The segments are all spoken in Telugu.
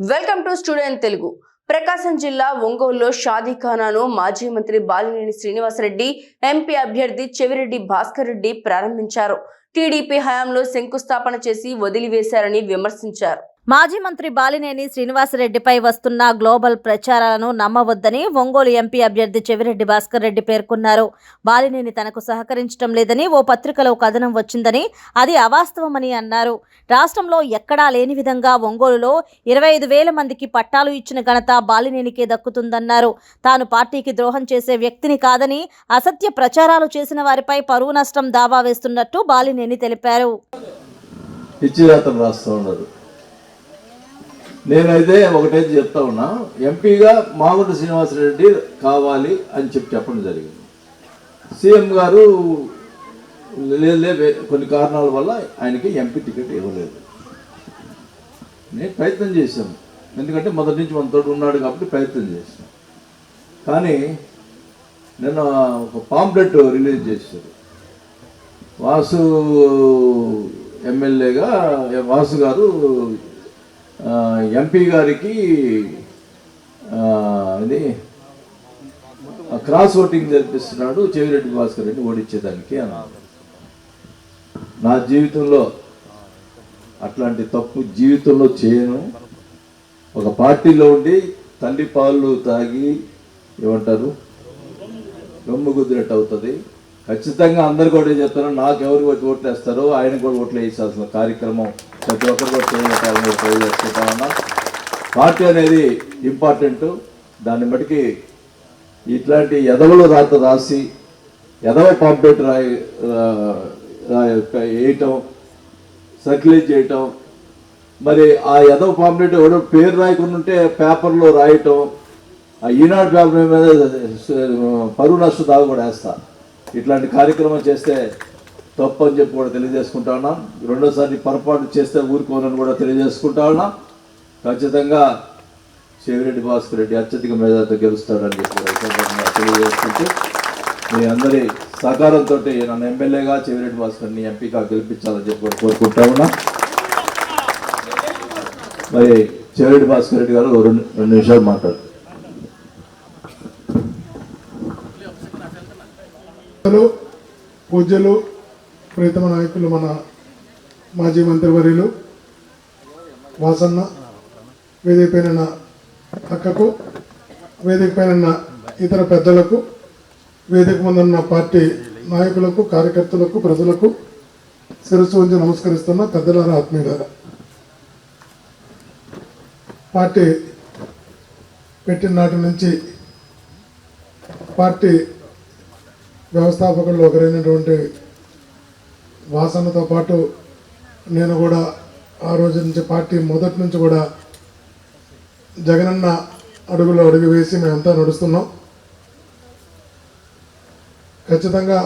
Welcome to student Telugu. Prakasam జిల్లా ఒంగోలులో షాదీఖానాను మాజీ మంత్రి బాలినేని శ్రీనివాసరెడ్డి ఎంపీ అభ్యర్థి చెవిరెడ్డి భాస్కర్ రెడ్డి ప్రారంభించారు. టీడీపీ హయాంలో శంకుస్థాపన చేసి వదిలివేశారని విమర్శించారు. మాజీ మంత్రి బాలినేని శ్రీనివాసరెడ్డిపై వస్తున్న గ్లోబల్ ప్రచారాలను నమ్మవద్దని ఒంగోలు ఎంపీ అభ్యర్థి చెవిరెడ్డి భాస్కర్ రెడ్డి పేర్కొన్నారు. బాలినేని తనకు సహకరించడం లేదని ఓ పత్రికలో కథనం వచ్చిందని అది అవాస్తవమని అన్నారు. రాష్ట్రంలో ఎక్కడా లేని విధంగా ఒంగోలులో ఇరవై ఐదు వేల మందికి పట్టాలు ఇచ్చిన ఘనత బాలినేనికే దక్కుతుందన్నారు. తాను పార్టీకి ద్రోహం చేసే వ్యక్తిని కాదని అసత్య ప్రచారాలు చేసిన వారిపై పరువు నష్టం దావా వేస్తున్నట్టు బాలినేని తెలిపారు. రాస్తూ నేనైతే ఒకటే చెప్తా ఉన్నా ఎంపీగా మాగుంట శ్రీనివాసరెడ్డి కావాలి అని చెప్పి చెప్పడం జరిగింది. సీఎం గారు లేదు కొన్ని కారణాల వల్ల ఆయనకి ఎంపీ టికెట్ ఇవ్వలేదు. నేను ప్రయత్నం చేశాను. ఎందుకంటే మొదటి నుంచి మన తోడు ఉన్నాడు కాబట్టి ప్రయత్నం చేశాను. కానీ నిన్న ఒక పాంప్లెట్ రిలీజ్ చేశారు. వాసు ఎమ్మెల్యేగా వాసు గారు ఎంపీ గారికి ఇది క్రాస్ ఓటింగ్ జరిపిస్తున్నాడు చెవిరెడ్డి భాస్కర్ రెడ్డి ఓడించేదానికి అన్నాడు నా జీవితంలో అట్లాంటి తప్పు జీవితంలో చేయను. ఒక పార్టీలో ఉండి తల్లి పాలు తాగి ఏమంటారు రొమ్ము గుద్దినట్టు అవుతుంది. ఖచ్చితంగా అందరు కూడా చెప్తారు నాకు ఎవరికి ఓట్లు వేస్తారో ఆయన కూడా ఓట్లు వేసాల్సిన కార్యక్రమం ప్రతి ఒక్కరు కూడా చేయాలని తెలియజేసుకుంటా ఉన్నా పార్టీ అనేది ఇంపార్టెంట్ దాన్ని బట్టి ఇట్లాంటి ఎదవలు రాత రాసి ఎదవ పాంప్లెట్ రాయి వేయటం సర్క్యులేట్ చేయటం మరి ఆ ఎదవ పాంప్లెట్ ఎవడో పేరు రాయకుండా ఉంటే పేపర్లో రాయటం ఆ ఈనాడు పేపర్ మీద పరువు నష్టం దాగా కూడా వేస్తా. ఇట్లాంటి కార్యక్రమం చేస్తే తప్పు అని చెప్పి కూడా తెలియజేసుకుంటా ఉన్నాం. రెండోసారి పొరపాటు చేస్తే ఊరుకోనని కూడా తెలియజేసుకుంటా ఉన్నాం. ఖచ్చితంగా చెవిరెడ్డి భాస్కర్ రెడ్డి అత్యధిక మేధాతో గెలుస్తాడని చెప్పి తెలియజేసుకుంటూ మీ అందరి సహకారంతో నన్ను ఎమ్మెల్యేగా చెవిరెడ్డి భాస్కర్ని ఎంపీగా గెలిపించాలని చెప్పి కూడా కోరుకుంటా ఉన్నా. మరి చెవిరెడ్డి భాస్కర్ రెడ్డి గారు రెండు రెండు నిమిషాలు మాట్లాడు. పూజలు ప్రియతమ నాయకులు మన మాజీ మంత్రివర్యులు వాసన్న వేదిక పైన అక్కకు వేదిక పైన ఇతర పెద్దలకు వేదిక ముందున్న పార్టీ నాయకులకు కార్యకర్తలకు ప్రజలకు శిరస్సు ఉంచి నమస్కరిస్తున్న పెద్దలారా ఆత్మీయులారా. పార్టీ పెట్టిన నాటి నుంచి పార్టీ వ్యవస్థాపకుల్లో ఒకరైనటువంటి వాసనతో పాటు నేను కూడా ఆ రోజు నుంచి పార్టీ మొదటి నుంచి కూడా జగనన్న అడుగులో అడుగు వేసి మేమంతా నడుస్తున్నాం. ఖచ్చితంగా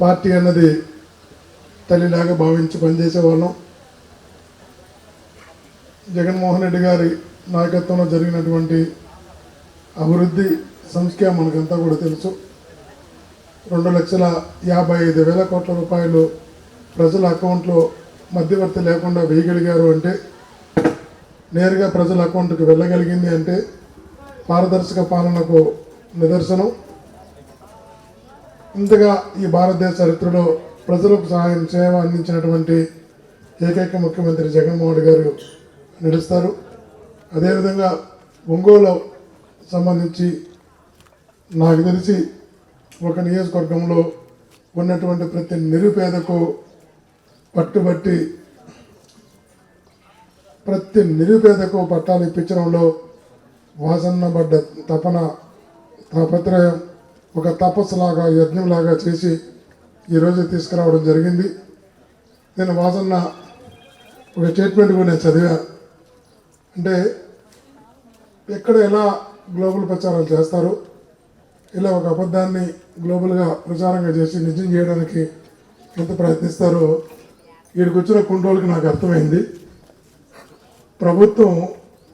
పార్టీ అన్నది తల్లిలాగా భావించి పనిచేసే వాళ్ళం. జగన్మోహన్ రెడ్డి గారి నాయకత్వంలో జరిగినటువంటి అభివృద్ధి సంఖ్య మనకంతా కూడా తెలుసు. రెండు లక్షల యాభై ఐదు వేల కోట్ల రూపాయలు ప్రజల అకౌంట్లో మధ్యవర్తి లేకుండా వేయగలిగారు అంటే నేరుగా ప్రజల అకౌంట్కి వెళ్ళగలిగింది అంటే పారదర్శక పాలనకు నిదర్శనం. ఇంతగా ఈ భారతదేశ చరిత్రలో ప్రజలకు సహాయం సేవ అందించినటువంటి ఏకైక ముఖ్యమంత్రి జగన్మోహన్ గారు నిలుస్తారు. అదేవిధంగా ఒంగోలు సంబంధించి నాకు తెలిసి ఒక నియోజకవర్గంలో ఉన్నటువంటి ప్రతి నిరుపేదకు పట్టుబట్టి ప్రతి నిరుపేదకు పట్టాలు ఇప్పించడంలో వాసన్నబడ్డ తపన తాపత్రయం ఒక తపస్సులాగా యజ్ఞంలాగా చేసి ఈరోజు తీసుకురావడం జరిగింది. నేను వాసన్న ఒక స్టేట్మెంట్ కూడా నేను చదివా. అంటే ఎక్కడ ఎలా గ్లోబల్ ప్రచారాలు చేస్తారు ఇలా ఒక అబద్ధాన్ని గ్లోబల్గా ప్రచారంగా చేసి నిజం చేయడానికి ఎంత ప్రయత్నిస్తారో వీడికి వచ్చిన కుండోలకి నాకు అర్థమైంది. ప్రభుత్వం